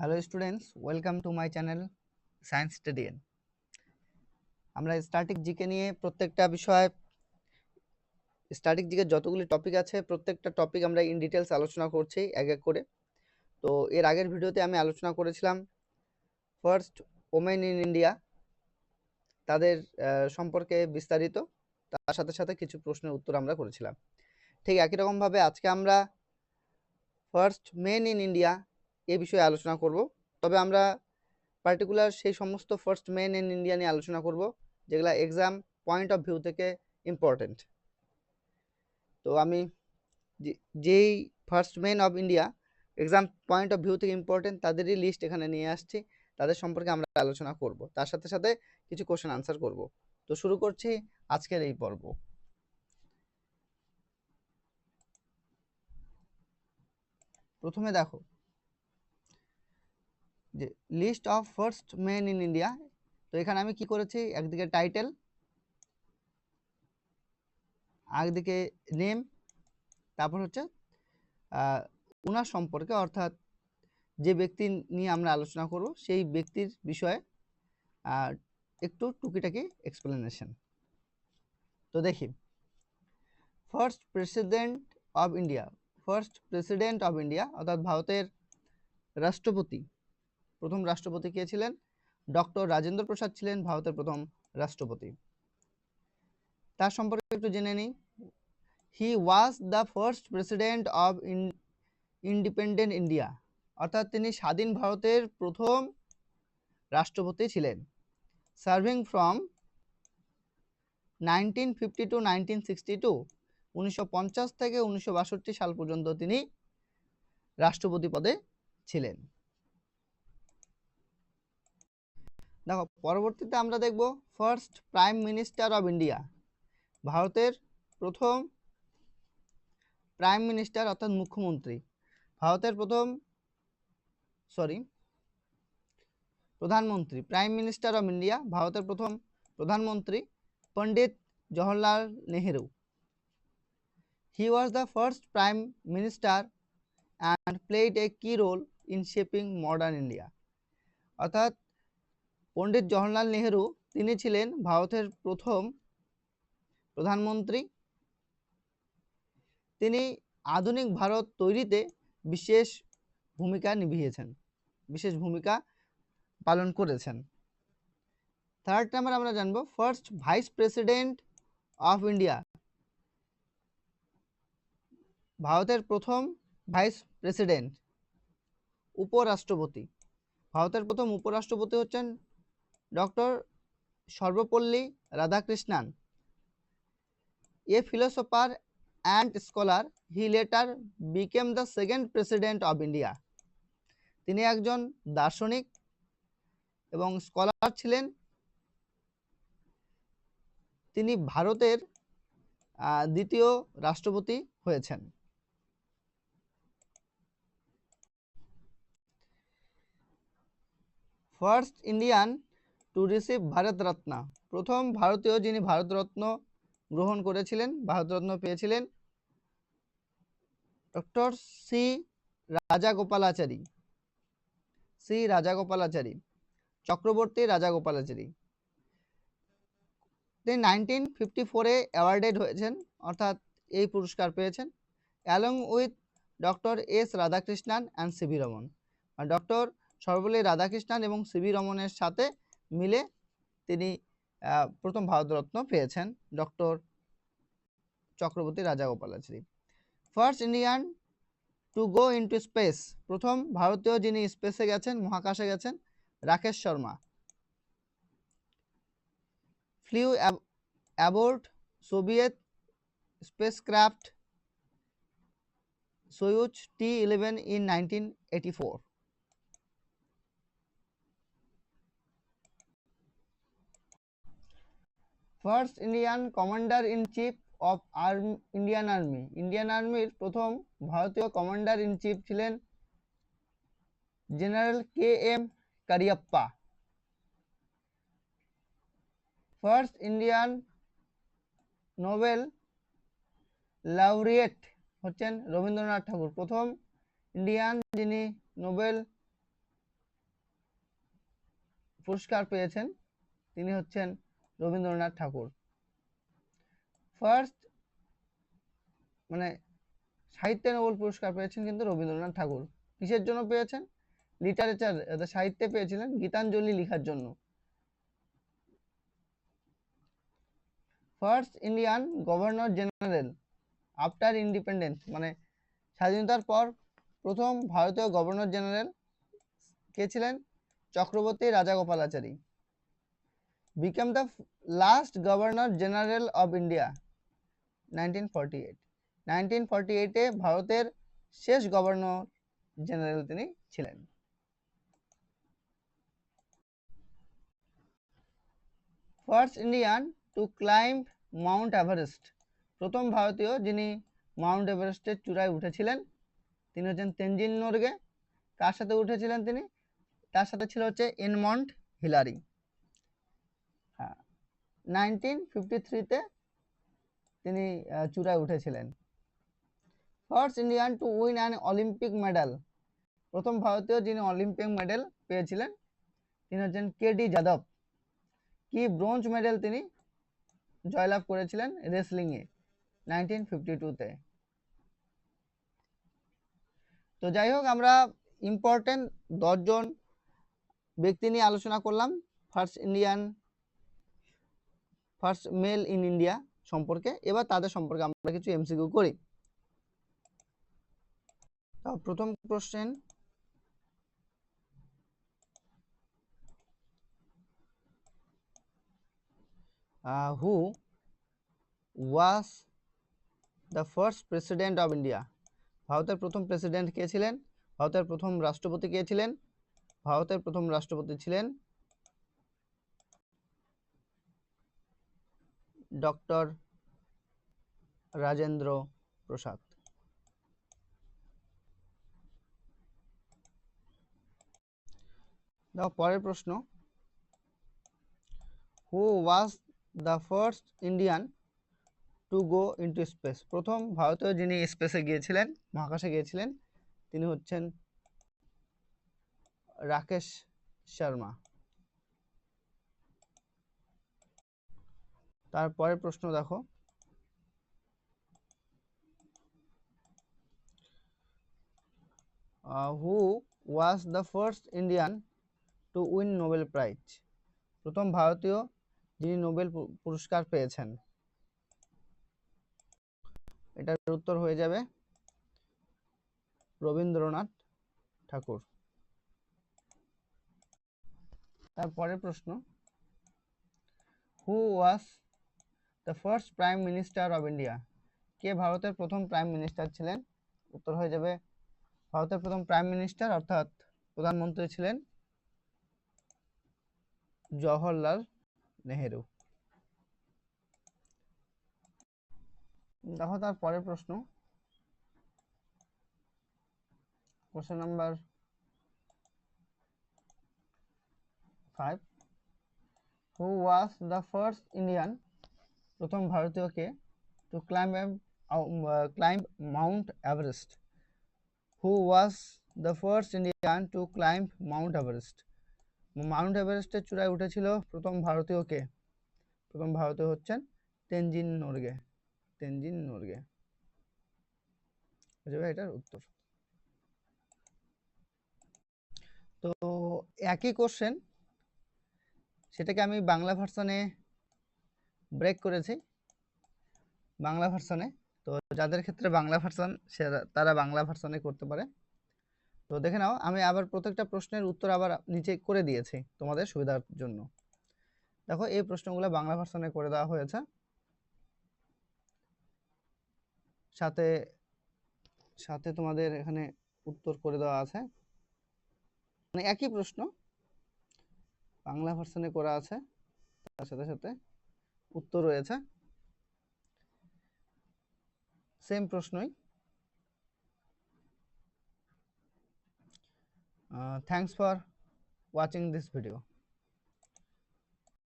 Hello students welcome to my channel science studian আমরা static GK নিয়ে প্রত্যেকটা বিষয় স্ট্যাটিক জিকে যতগুলি টপিক আছে, প্রত্যেকটা টপিক আমরা ইন ডিটেলস আলোচনা করছি এক এক করে। তো এর আগের ভিডিওতে আমি আলোচনা করেছিলাম ফার্স্ট ওমেন ইন ইন্ডিয়া তাদের সম্পর্কে বিস্তারিত। তার সাথে সাথে কিছু প্রশ্নের উত্তর আমরা করেছিলাম। ঠিক একই রকমভাবে আজকে আমরা ফার্স্ট মেন ইন ইন্ডিয়া এই বিষয়ে আলোচনা করব। তবে আমরা পার্টিকুলার সেই সমস্ত ফার্স্ট মেন ইন ইন্ডিয়া নিয়ে আলোচনা করব, যেগুলো এক্সাম পয়েন্ট অফ ভিউ থেকে ইম্পর্টেন্ট তো আমি যেই first men of India exam point of view থেকে ইম্পর্টেন্ট তাদেরই লিস্ট এখানে নিয়ে আসছি, তাদের সম্পর্কে আমরা আলোচনা করব। তার সাথে সাথে কিছু কোশ্চেন আনসার করব। তো শুরু করছি আজকের এই পর্ব। প্রথমে দেখো যে list of first men in India তো এখানে আমি কি করেছি? একদিকে টাইটেল একদিকে নেম তারপর হচ্ছে ওনার সম্পর্কে, অর্থাৎ যে ব্যক্তি নিয়ে আমরা আলোচনা করব, সেই ব্যক্তির বিষয়ে একটু টুকিটাকি এক্সপ্লেনেশন তো দেখি। First president of India first president of India অর্থাৎ ভারতের রাষ্ট্রপতি প্রথম রাষ্ট্রপতি কে ছিলেন? ডক্টর রাজেন্দ্র প্রসাদ ছিলেন ভারতের প্রথম রাষ্ট্রপতি। তার সম্পর্কে একটু জেনে নিই। He was the first president of independent India অর্থাৎ তিনি স্বাধীন ভারতের প্রথম রাষ্ট্রপতি ছিলেন। Serving from nineteen fifty two nineteen sixty two উনিশশো পঞ্চাশ থেকে উনিশশো বাষট্টি সাল পর্যন্ত তিনি রাষ্ট্রপতি পদে ছিলেন। দেখো, পরবর্তীতে আমরা দেখব first prime minister of India ভারতের প্রথম প্রাইম মিনিস্টার অর্থাৎ মুখ্যমন্ত্রী। ভারতের প্রথম সরি প্রধানমন্ত্রী প্রাইম মিনিস্টার অফ ইন্ডিয়া ভারতের প্রথম প্রধানমন্ত্রী Pandit Jawaharlal Nehru. He was the first prime minister and played a key role in shaping modern India অর্থাৎ পণ্ডিত জওহরলাল নেহেরু, তিনি ছিলেন ভারতের প্রথম প্রধানমন্ত্রী। তিনি আধুনিক ভারত তৈরিতে বিশেষ ভূমিকা নিভিয়েছেন, বিশেষ ভূমিকা পালন করেছেন। থার্ড নাম্বার আমরা জানব first vice president of India ভারতের প্রথম ভাইস প্রেসিডেন্ট উপরাষ্ট্রপতি। ভারতের প্রথম উপরাষ্ট্রপতি হচ্ছেন doctor Sarvepalli Radhakrishnan, a philosopher and scholar, he later became the second president of India. তিনি একজন দার্শনিক এবং স্কলার ছিলেন। তিনি ভারতের দ্বিতীয় রাষ্ট্রপতি হয়েছেন। First Indian to receive Bharat Bharat Ratna প্রথম ভারতীয় যিনি ভারতরত্ন গ্রহণ করেছিলেন ভারতরত্ন পেয়েছিলেন doctor C Rajagopalachari C Rajagopalachari Chakravarti Rajagopalachari তিনি নাইনটিন ফিফটি ফোরে অ্যাওয়ার্ডেড হয়েছেন, অর্থাৎ এই পুরস্কার পেয়েছেন along with doctor S Radhakrishnan and CV Raman R doctor Sarvepalli Radhakrishnan এবং সিভি রমনের সাথে মিলে তিনি প্রথম ভারতরত্ন পেয়েছেন doctor Chakravarti Rajagopalachari. First Indian to go into space, প্রথম ভারতীয় যিনি স্পেসে গেছেন, মহাকাশে গেছেন, Rakesh Sharma. Flew aboard Soviet spacecraft Soyuz T eleven in nineteen eighty four. First Indian commander in chief of arm, Indian army. Indian আর্মির প্রথম ভারতীয় কমান্ডার ইন চিফ ছিলেন general K M Cariappa. First Indian Nobel laureate হচ্ছেন রবীন্দ্রনাথ ঠাকুর। প্রথম Indian যিনি Nobel পুরস্কার পেয়েছেন, তিনি হচ্ছেন রবীন্দ্রনাথ ঠাকুর। ফার্স্ট মানে সাহিত্যে নোবেল পুরস্কার পেয়েছেন কিন্তু রবীন্দ্রনাথ ঠাকুর। কিসের জন্য পেয়েছেন? লিটারেচার সাহিত্যে পেয়েছিলেন গীতাঞ্জলি লেখার জন্য। First Indian governor general after independence মানে স্বাধীনতার পর প্রথম ভারতীয় গভর্নর জেনারেল কে ছিলেন Chakravarti Rajagopalachari. Governor general of India nineteen forty eight nineteen forty এইটে ভারতের শেষ গভর্নর জেনারেল তিনি ছিলেন। First Indian to climb Mount Everest প্রথম ভারতীয় যিনি মাউন্ট এভারেস্টের চূড়ায় উঠেছিলেন, তিনি হচ্ছেন তেনজিন নোরগে। কার সাথে উঠেছিলেন তিনি, তার সাথে ছিল হচ্ছে এনমন্ট হিলারি। নাইনটিন ফিফটি থ্রিতে তিনি চূড়ায় উঠেছিলেন। First Indian to win an Olympic medal. প্রথম ভারতীয় যিনি অলিম্পিক মেডেল পেয়েছিলেন, তিনি হচ্ছেন কে ডি যাদব। কি ব্রোঞ্জ মেডেল তিনি জয়লাভ করেছিলেন রেসলিংয়ে নাইনটিন ফিফটি টুতে। তো যাই হোক, আমরা ইম্পর্টেন্ট দশজন ব্যক্তি নিয়ে আলোচনা করলাম। First Indian first male in India সম্পর্কে, এবার তাদের সম্পর্কে আমরা কিছু এমসিকিউ করি। প্রথম question who was the first president of India ভারতের প্রথম প্রেসিডেন্ট কে ছিলেন? ভারতের প্রথম রাষ্ট্রপতি কে ছিলেন? ভারতের প্রথম রাষ্ট্রপতি ছিলেন ডক্টর রাজেন্দ্র প্রসাদ। দেখো পরের প্রশ্ন। Who was the first Indian to go into space প্রথম ভারতীয় যিনি স্পেসে গিয়েছিলেন, মহাকাশে গিয়েছিলেন, তিনি হচ্ছেন রাকেশ শর্মা। তারপরের প্রশ্ন দেখো। Who was the first Indian to win Nobel prize প্রথম ভারতীয় যিনি নোবেল পুরস্কার পেয়েছেন। এটার উত্তর হয়ে যাবে রবীন্দ্রনাথ ঠাকুর। তারপরের প্রশ্ন। Who was the first prime minister of India কে ভারতের প্রথম প্রাইম মিনিস্টার ছিলেন? উত্তর হয়ে যাবে ভারতের প্রথম প্রাইম মিনিস্টার অর্থাৎ প্রধানমন্ত্রী ছিলেন জওহরলাল নেহেরু। দেখো তার পরের প্রশ্ন। Question number five who was the first Indian প্রথম ভারতীয়কে to climb climb Mount Everest who was the first Indian to climb Mount Everest Mount এভারেস্টের চূড়ায় উঠেছিল প্রথম ভারতীয়কে। প্রথম ভারতীয় হচ্ছেন তেনজিন নোরগে। তেনজিন নোরগে। এটার উত্তর। তো একই কোশ্চেন সেটাকে আমি বাংলা ভার্সনে ব্রেক করেছি বাংলা ভার্সনে তো যাদের ক্ষেত্রে বাংলা ভার্সন সে তারা বাংলা ভার্সনে করতে পারে। তো দেখে নাও, আমি আবার প্রত্যেকটা প্রশ্নের উত্তর আবার নিচে করে দিয়েছি তোমাদের সুবিধার জন্য। দেখো, এই প্রশ্নগুলো বাংলা ভার্সনে করে দেওয়া হয়েছে। সাথে সাথে তোমাদের এখানে উত্তর করে দেওয়া আছে। মানে একই প্রশ্ন বাংলা ভার্সনে করা আছে, তার সাথে সাথে উত্তর রয়েছে। সেম প্রশ্নই। Thanks for watching this video